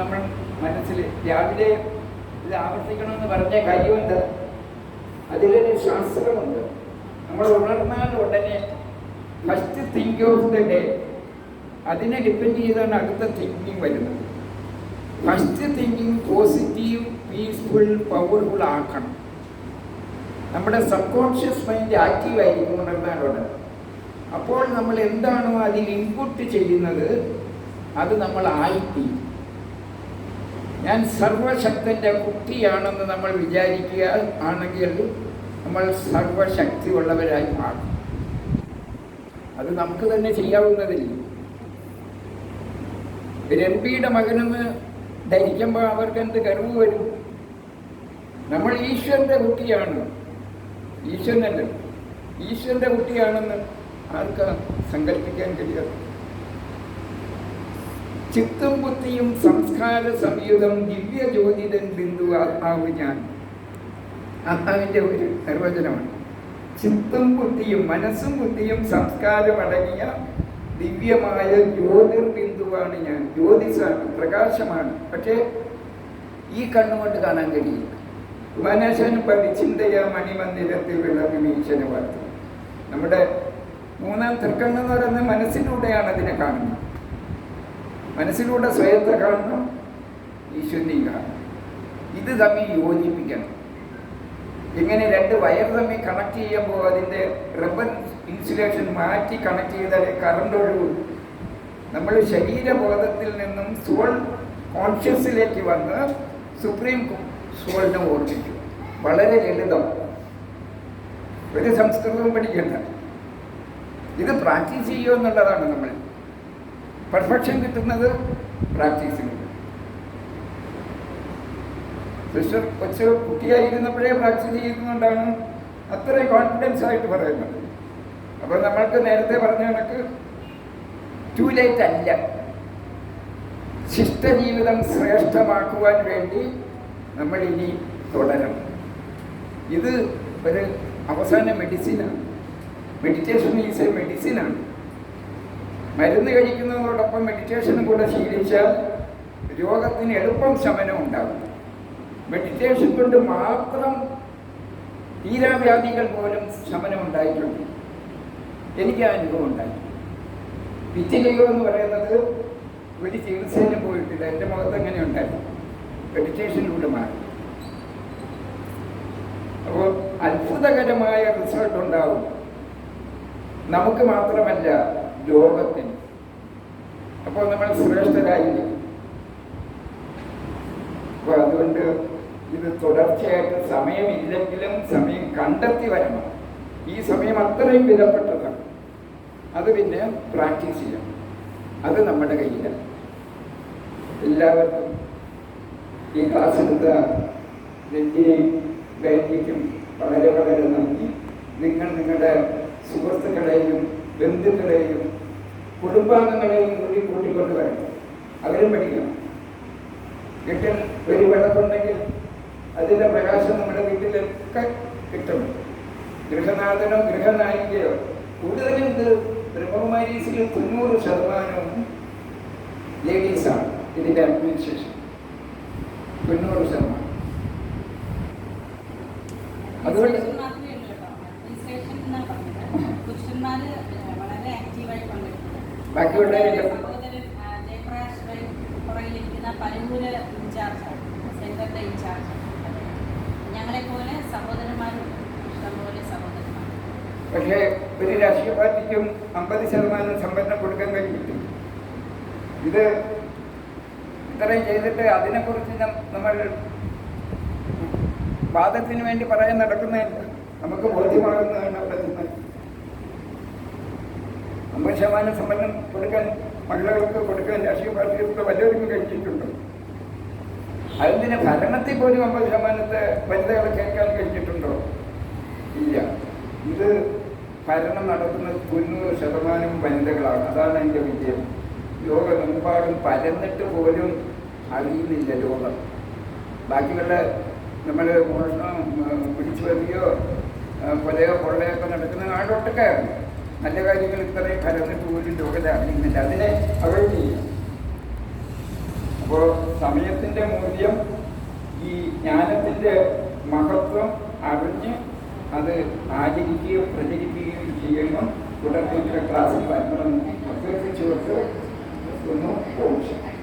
നമ്മൾ മനസ്സിൽ രാവിലെ ഇത് ആവർത്തിക്കണമെന്ന് പറഞ്ഞ കാര്യമുണ്ട് അതിലൊരു ശാസ്ത്രമുണ്ട്. നമ്മൾ ഉണർന്നാൽ ഉടനെ first think of the day അതിനെ ഡിപ്പെൻഡ് ചെയ്താണ് അടുത്ത തിങ്കിങ് വരുന്നത്. First thinking positive peaceful powerful ആക്കണം. നമ്മുടെ സബ് കോൺഷ്യസ് മൈൻഡ് ആക്റ്റീവ് ആയിരിക്കും ഉണർന്നാൽ ഉടനെ. അപ്പോൾ നമ്മൾ എന്താണോ അതിൽ ഇൻപുട്ട് ചെയ്യുന്നത്? അത് നമ്മൾ ആയിത്തീരും ഞാൻ സർവശക്തന്റെ കുട്ടിയാണെന്ന് നമ്മൾ വിചാരിക്കുക ആണെങ്കിൽ നമ്മൾ സർവശക്തി ഉള്ളവരായി മാറും. അത് നമുക്ക് തന്നെ ചെയ്യാവുന്നതില്ല? രൺബിയുടെ മകനെന്ന് ധരിക്കുമ്പോൾ അവർക്ക് എന്ത് ഗർവ് വരും? നമ്മൾ ഈശ്വരന്റെ കുട്ടിയാണ്. ഈശ്വരനല്ല? ഈശ്വരന്റെ കുട്ടിയാണെന്ന് ആർക്കാ സങ്കല്പിക്കാൻ കഴിയാത്ത ചിത്തും ബുദ്ധിയും സംസ്കാര സംയുതം ദിവ്യ ജ്യോതിതൻ ബിന്ദു ആത്മാവ് ഞാൻ. ആത്മാവിന്റെ ഒരു നിർവചനമാണ്. ചിത്തും ബുദ്ധിയും മനസ്സും ബുദ്ധിയും സംസ്കാരം അടങ്ങിയ ദിവ്യമായ ജ്യോതിർ ബിന്ദുവാണ് ഞാൻ. ജ്യോതിസാണ് പ്രകാശമാണ്. പക്ഷേ ഈ കണ്ണുകൊണ്ട് കാണാൻ കഴിയില്ല. മനസ്സൻ പരിചിന്തയ മണിമന്ദിരത്തിൽ വിളങ്ങി ഈശ്വര വാർത്ത. നമ്മുടെ മൂന്നാം തൃക്കണ്ണെന്ന് പറയുന്നത് മനസ്സിലൂടെയാണ് അതിനെ കാണുന്നത്. മനസ്സിലൂടെ സ്വയത്തെ കാണണം ഈശ്വരനെയും കാണണം. ഇത് തമ്മിൽ യോജിപ്പിക്കണം. ഇങ്ങനെ രണ്ട് വയർ തമ്മിൽ കണക്ട് ചെയ്യുമ്പോൾ അതിന്റെ റബ്ബർ ഇൻസുലേഷൻ മാറ്റി കണക്ട് ചെയ്താൽ കറണ്ട് ഒഴിവ് നമ്മൾ ശരീരബോധത്തിൽ നിന്നും സോൾ കോൺഷ്യസിലേക്ക് വന്ന് സുപ്രീം സോളിനെ ഓർമ്മിച്ചു വളരെ ലളിതം. ഒരു സംസ്കൃതവും പഠിക്കേണ്ട. ഇത് പ്രാക്ടീസ് ചെയ്യുമെന്നുള്ളതാണ് നമ്മൾ പെർഫെക്ഷൻ കിട്ടുന്നത് പ്രാക്ടീസിലൂടെ സിസ്റ്റർ കൊച്ചു കുട്ടിയായിരുന്നപ്പോഴേ പ്രാക്ടീസ് ചെയ്യുന്നതുകൊണ്ടാണ് അത്രയും കോൺഫിഡൻസ് ആയിട്ട് പറയുന്നത്. അപ്പോൾ നമ്മൾക്ക് നേരത്തെ പറഞ്ഞ കണക്ക് ടു ലേറ്റ് അല്ല. ശിഷ്ടജീവിതം ശ്രേഷ്ഠമാക്കുവാൻ വേണ്ടി നമ്മൾ ഇനി തുടരണം. ഇത് ഒരു അവസാന മെഡിസിനാണ് മെഡിറ്റേഷൻ ഈസ് എ മെഡിസിനാണ് മരുന്ന് കഴിക്കുന്നതോടൊപ്പം മെഡിറ്റേഷനും കൂടെ ശീലിച്ചാൽ രോഗത്തിന് എളുപ്പം ശമനം ഉണ്ടാകും. മെഡിറ്റേഷൻ കൊണ്ട് മാത്രം തീരാവ്യാധികൾ പോലും ശമനം ഉണ്ടായിട്ടുണ്ട്. എനിക്ക് ആ അനുഭവം ഉണ്ടായി. വിറ്റിലിയോ എന്ന് പറയുന്നത് ഒരു ചികിത്സയിലും പോയിട്ടില്ല. എന്റെ മുഖത്ത് എങ്ങനെ ഉണ്ടായിരുന്നു മെഡിറ്റേഷനിലൂടെ മാറി. അപ്പോൾ അത്ഭുതകരമായ റിസൾട്ട് ഉണ്ടാവും. നമുക്ക് മാത്രമല്ല ലോകത്തിന്. അപ്പോൾ നമ്മൾ ശ്രേഷ്ഠരായിരിക്കും അപ്പോൾ അതുകൊണ്ട് ഇത് തുടർച്ചയായിട്ട് സമയമില്ലെങ്കിലും സമയം കണ്ടെത്തി വരണം. ഈ സമയം അത്രയും വിലപ്പെട്ടതാണ്. അത് പിന്നെ പ്രാക്ടീസ് ചെയ്യണം അത് നമ്മുടെ കയ്യിലാണ്. എല്ലാവർക്കും ഈ ക്ലാസ് എടുത്ത രഞ്ജിനെയും ബേറ്റിക്കും വളരെ വളരെ നന്ദി. നിങ്ങൾ നിങ്ങളുടെ സുഹൃത്തുക്കളെയും ബന്ധുക്കളെയും കുടുംബാംഗങ്ങളെയും കൂടി കൂട്ടിക്കൊണ്ട് വരണം അവരും പഠിക്കണം. വീട്ടിൽ ഒരു വിളക്കുണ്ടെങ്കിൽ അതിന്റെ പ്രകാശം നമ്മുടെ വീട്ടിലൊക്കെ കിട്ടും. ഗൃഹനാഥനോ ഗൃഹനായികയോ കൂടുതലും ഇത് ബ്രഹ്മകുമാരീസിൽ തൊണ്ണൂറ് ശതമാനവും ലേഡീസാണ് ഇതിന്റെ അഡ്മിനിസ്ട്രേഷൻ തൊണ്ണൂറ് ശതമാനം. അതുകൊണ്ട് സഹോദരന്മാർ പക്ഷേ ഒരു രാഷ്ട്രീയ പാർട്ടിക്കും അമ്പത് ശതമാനം സംവരണം കൊടുക്കാൻ കഴിഞ്ഞിട്ടില്ല. ഇത് ഇത്രയും ചെയ്തിട്ട് അതിനെക്കുറിച്ച് നമ്മൾ വാദത്തിന് വേണ്ടി പറയാൻ നടക്കുന്നതല്ല. നമുക്ക് ബോധ്യമാകുന്നതാണ് അവിടെ. അമ്പത് ശതമാനം സംവരണം കൊടുക്കാൻ മഹിളകൾക്ക് കൊടുക്കാൻ രാഷ്ട്രീയ പാർട്ടികൾക്ക് വല്ലവർക്കും കഴിച്ചിട്ടുണ്ട്? അതിന് ഭരണത്തിൽ പോലും അമ്പത് ശതമാനത്തെ വനിതകളെ കേൾക്കാൻ കഴിച്ചിട്ടുണ്ടോ? ഇല്ല. ഇത് ഭരണം നടത്തുന്ന തൊണ്ണൂറ് ശതമാനം വനിതകളാണ്. അതാണ് എന്റെ വിജയം. ലോകമെമ്പാടും പരന്നിട്ട് പോലും അറിയുന്നില്ല ലോകം. ബാക്കിയുള്ള നമ്മൾ മോഷണം പിടിച്ചു വരികയോ കൊലയോ കൊള്ളയൊക്കെ നടക്കുന്ന നാടൊട്ടൊക്കെ നല്ല കാര്യങ്ങൾ ഇത്രയും കലർന്നിട്ട് പോലും ലോകത്തെ അറിയുന്നില്ല അതിനെ അവോയ്ഡ് ചെയ്യുക അപ്പോൾ സമയത്തിന്റെ മൂല്യം ഈ ജ്ഞാനത്തിന്റെ മഹത്വം അറിഞ്ഞ് അത് ആചരിക്കുകയും പ്രചരിക്കുകയും ചെയ്യുന്നു തുടർന്ന് ക്ലാസ്സിൽ വരണമെന്ന് പ്രത്യേകിച്ച് ചേർത്ത് ഒന്ന് ഓപ്ഷൻ